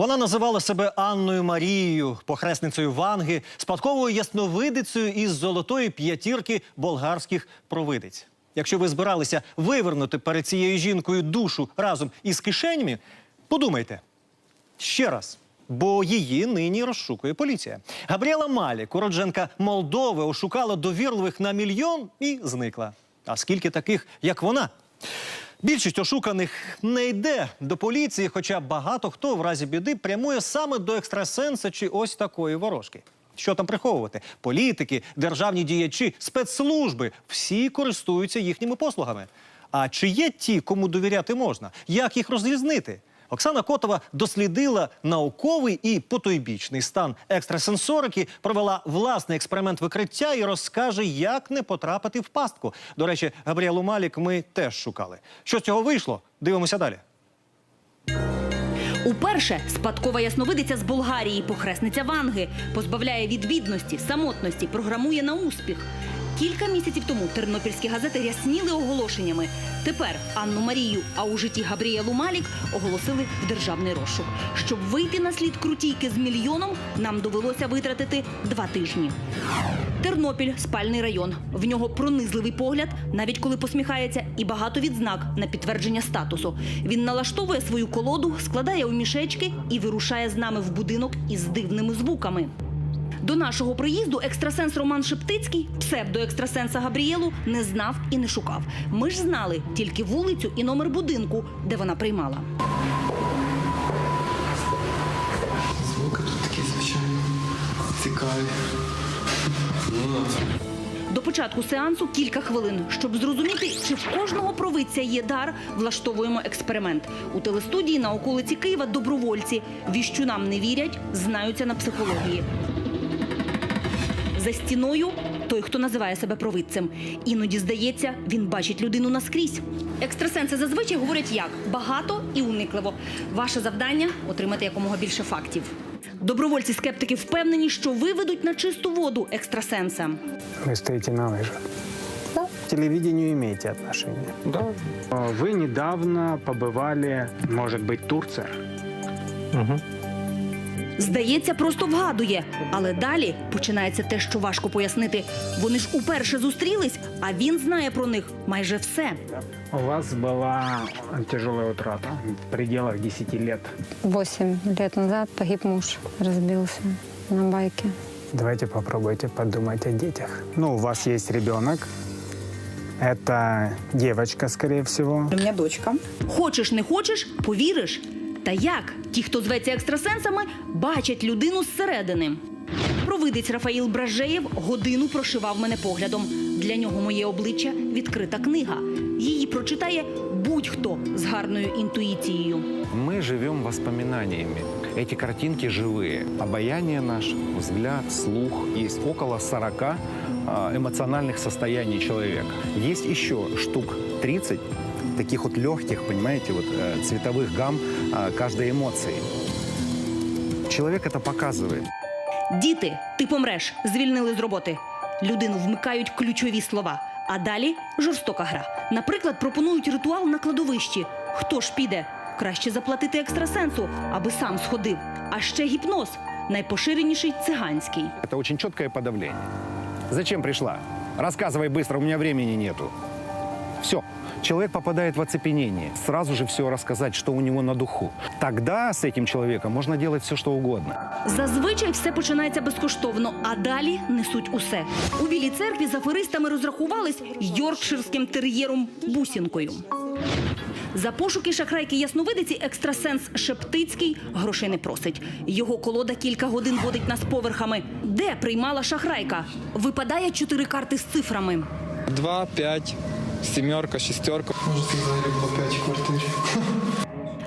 Вона називала себе Анною Марією, похресницею Ванги, спадковою ясновидицею із золотої п'ятірки болгарських провидиць. Якщо ви збиралися вивернути перед цією жінкою душу разом із кишенями, подумайте ще раз. Бо її нині розшукує поліція. Габріела Малік, уродженка Молдови, ошукала довірливих на мільйон і зникла. А скільки таких, як вона? Більшість ошуканих не йде до поліції, хоча багато хто в разі біди прямує саме до екстрасенса чи ось такої ворожки. Що там приховувати? Політики, державні діячі, спецслужби всі користуються їхніми послугами. А чи є ті, кому довіряти можна? Як їх розрізнити? Оксана Котова дослідила науковий і потойбічний стан екстрасенсорики, провела власний експеримент викриття і розкаже, як не потрапити в пастку. До речі, Габріелу Малік ми теж шукали. Що з цього вийшло? Дивимося далі. Уперше спадкова ясновидиця з Болгарії, похресниця Ванги, позбавляє від бідності, самотності, програмує на успіх. Кілька місяців тому тернопільські газети рясніли оголошеннями. Тепер Анну Марію, а у житті Габріелу Малік оголосили в державний розшук. Щоб вийти на слід крутійки з мільйоном, нам довелося витратити два тижні. Тернопіль спальний район. В нього пронизливий погляд, навіть коли посміхається, і багато відзнак на підтвердження статусу. Він налаштовує свою колоду, складає у мішечки і вирушає з нами в будинок із дивними звуками. До нашого приїзду екстрасенс Роман Шептицький, псевдоекстрасенса Габріелу, не знав і не шукав. Ми ж знали тільки вулицю і номер будинку, де вона приймала. Звуки тут такі, звичайно, цікаві. До початку сеансу кілька хвилин, щоб зрозуміти, чи в кожного провидця є дар, влаштовуємо експеримент. У телестудії на околиці Києва добровольці. Віщунам не вірять, знаються на психології. За стіною той, хто називає себе провидцем. Іноді здається, він бачить людину наскрізь. Екстрасенси зазвичай говорять як багато і уникливо. Ваше завдання отримати якомога більше фактів. Добровольці-скептики впевнені, що виведуть на чисту воду екстрасенса. Вы стоите на лыжах. К телевидению имеете отношение. да. Вы недавно побывали, может быть, Турция? Здається, просто вгадує. Але далі починається те, що важко пояснити. Вони ж уперше зустрілись, а він знає про них майже все. У вас была тяжелая утрата в пределах 10 лет. Восемь лет назад погиб муж, разбился на байке. Давайте попробуйте подумать о детях. Ну, у вас есть ребенок. Это девочка, скорее всего. У меня дочка. Хочеш, не хочеш, повіриш. Та як? Ті, хто зветься екстрасенсами, бачать людину зсередини. Провидець Рафаїл Бражеєв годину прошивав мене поглядом. Для нього моє обличчя відкрита книга. Її прочитає будь-хто з гарною інтуїцією. Мы живем воспоминаниями. Эти картинки живые. Обаяние наше, взгляд, слух. Есть около 40 а, эмоциональных состояний человека. Есть еще штук 30 таких вот легких, понимаете, вот э, цветовых гамм а, каждой эмоции. Человек это показывает. Діти, ти помреш, звільнили з роботи. Людину вмикають ключові слова. А далі жорстока гра. Наприклад, пропонують ритуал на кладовищі. Хто ж піде? Краще заплатити екстрасенсу, аби сам сходив. А ще гіпноз найпоширеніший циганський. Это очень четкое подавление. Зачем пришла? Рассказывай быстро, у меня времени нету. Все. Человек попадает в оцепенение. Сразу же все рассказать, что у него на духу. Тогда с этим человеком можно делать все, что угодно. Зазвичай все починається безкоштовно, а далі несуть усе. У білій церкві з аферистами розрахувались йоркширським тер'єром бусінкою. За пошуки шахрайки ясновидиці екстрасенс Шептицький грошей не просить. Його колода кілька годин водить нас поверхами. Де приймала шахрайка? Випадає чотири карти з цифрами. Два, п'ять, сімерка, шістерка. Може, це взагалі було п'ять квартир.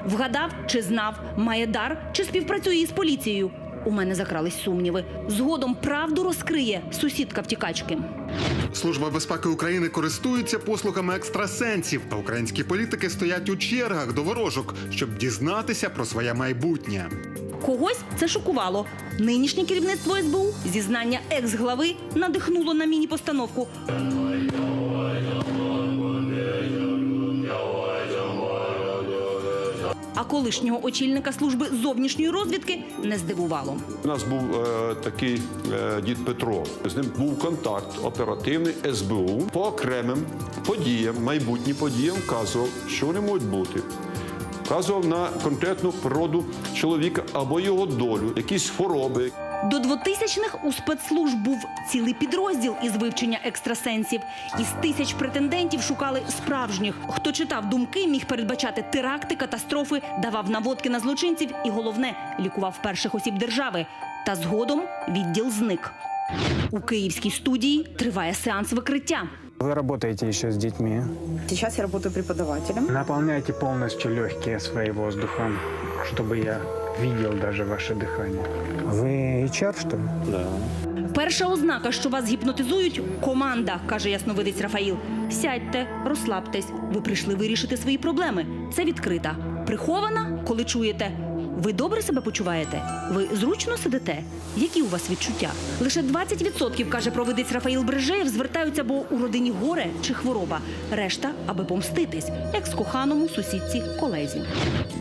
Вгадав чи знав, має дар чи співпрацює із поліцією. У мене закрались сумніви. Згодом правду розкриє сусідка втікачки. Служба безпеки України користується послугами екстрасенсів, та українські політики стоять у чергах до ворожок, щоб дізнатися про своє майбутнє. Когось це шокувало. Нинішнє керівництво СБУ зізнання екс-глави надихнуло на міні-постановку. А колишнього очільника служби зовнішньої розвідки не здивувало. У нас був е, такий е, дід Петро. З ним був контакт оперативний СБУ по окремим подіям, майбутнім подіям вказував, що вони можуть бути. Вказував на конкретну природу чоловіка або його долю, якісь хвороби. До 2000-х у спецслужб був цілий підрозділ із вивчення екстрасенсів. Із тисяч претендентів шукали справжніх. Хто читав думки, міг передбачати теракти, катастрофи, давав наводки на злочинців і головне лікував перших осіб держави. Та згодом відділ зник. У київській студії триває сеанс викриття. Вы работаете еще с детьми. Сейчас я работаю преподавателем. Наполняйте полностью легкие свои воздухом, чтобы я видел даже ваше дыхание. Вы HR, что ли? Перша ознака, що вас гіпнотизують команда, каже ясновидець Рафаїл. Сядьте, розслабтесь. Ви прийшли вирішити свої проблеми. Це відкрита. Прихована, коли чуєте. Ви добре себе почуваєте? Ви зручно сидите? Які у вас відчуття? Лише 20%, каже провидець Рафаїл Брежеєв, звертаються, бо у родині горе чи хвороба. Решта, аби помститись, екс-коханому сусідці колезі.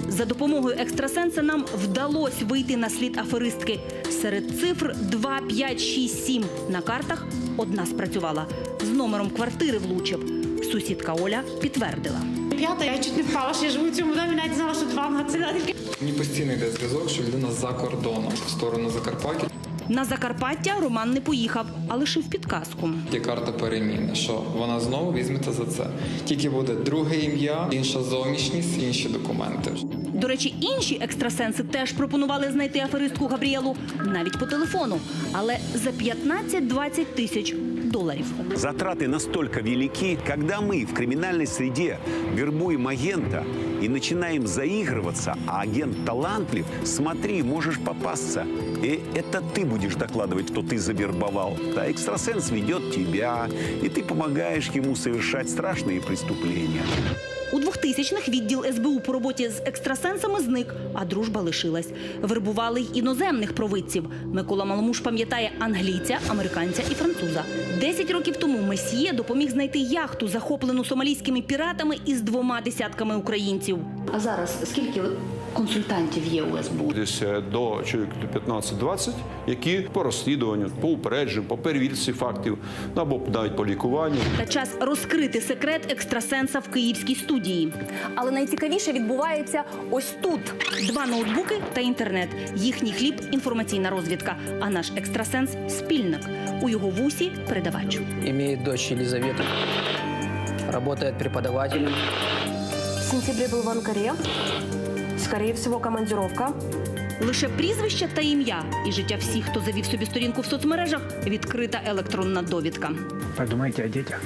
За допомогою екстрасенса нам вдалося вийти на слід аферистки. Серед цифр 2, 5, 6, 7 на картах одна спрацювала. З номером квартири влучив. Сусідка Оля підтвердила. П'ята, я чуть не впала, що я живу в цьому домі, навіть знала, що два магазини. Мені постійно йде зв'язок, що людина за кордоном в сторону Закарпаття. На Закарпаття Роман не поїхав, а лишив підказку. Є карта переміни, що вона знову візьметься за це. Тільки буде друге ім'я, інша зовнішність, інші документи. До речі, інші екстрасенси теж пропонували знайти аферистку Габріелу навіть по телефону, але за 15-20 тисяч доларів. Затраты настолько велики, когда мы в криминальной среде вербуем агента и начинаем заигрываться, а агент талантлив, смотри, можешь попасться. И это ты будешь докладывать, что ты завербовал. Да, экстрасенс ведет тебя, и ты помогаешь ему совершать страшные преступления. У 2000-х відділ СБУ по роботі з екстрасенсами зник, а дружба лишилась. Вербували й іноземних провидців. Микола Маломуш пам'ятає англійця, американця і француза. Десять років тому Месьє допоміг знайти яхту, захоплену сомалійськими піратами із двома десятками українців. А зараз скільки консультантів є у СБУ? Десь е, до чоловік 15-20, які по розслідуванню, по упередженню, по перевірці фактів, або навіть по лікуванню. Та час розкрити секрет екстрасенса в київській студії. Але найцікавіше відбувається ось тут: два ноутбуки та інтернет. Їхній хліб інформаційна розвідка. А наш екстрасенс спільник. У його вусі передавач. Имеет дочь Елизавету. Работает преподавателем. В сентябре был в Анкаре. Скорее всего, командировка. Лише прізвище та ім'я і життя всіх, хто завів собі сторінку в соцмережах, відкрита електронна довідка. Подумайте о дітях.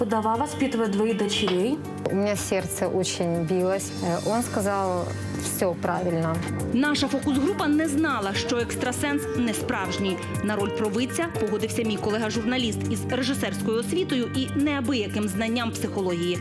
Вдова воспитывает двоих дочерей. У меня сердце очень билось. Э, Он сказал все правильно. Наша фокус-група не знала, що екстрасенс не справжній. На роль провидця погодився мій колега-журналіст із режисерською освітою і неабияким знанням психології.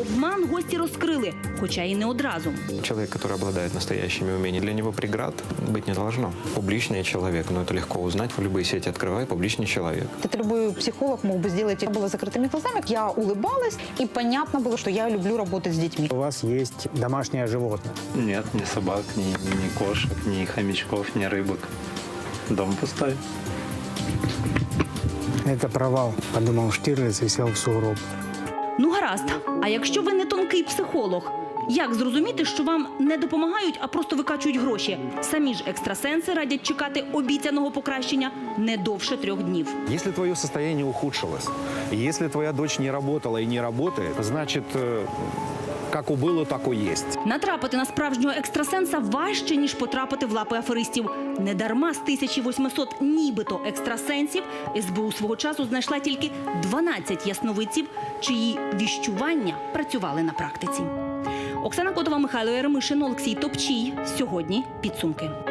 Обман гості розкрили, хоча і не одразу. Человек, который обладает настоящими умениями, для него преград быть не должно. Публичный человек, но это легко узнать. В любые сети открывай, публичный человек. Это любой психолог мог бы сделать. Я была с закрытыми глазами. Я улыбалась, и понятно было, что я люблю работать с детьми. У вас есть домашнее животное. Нет, ни собак, ни, ни кошек, ни хомячков, ни рыбок. Дом пустой. Это провал, подумал Штирлиц и сел в сугроб. Ну гаразд. А якщо ви не тонкий психолог, як зрозуміти, що вам не допомагають, а просто викачують гроші? Самі ж екстрасенси радять чекати обіцяного покращення не довше трьох днів. Если твое состояние ухудшилось, и если твоя дочь не работала и не работает, значит, э, как убило, так и есть. Натрапити на справжнього екстрасенса важче, ніж потрапити в лапи аферистів. Недарма з 1800 нібито екстрасенсів СБУ свого часу знайшла тільки 12 ясновидців, чиї віщування працювали на практиці. Оксана Котова, Михайло Яремишин, Олексій Топчій. Сьогодні підсумки.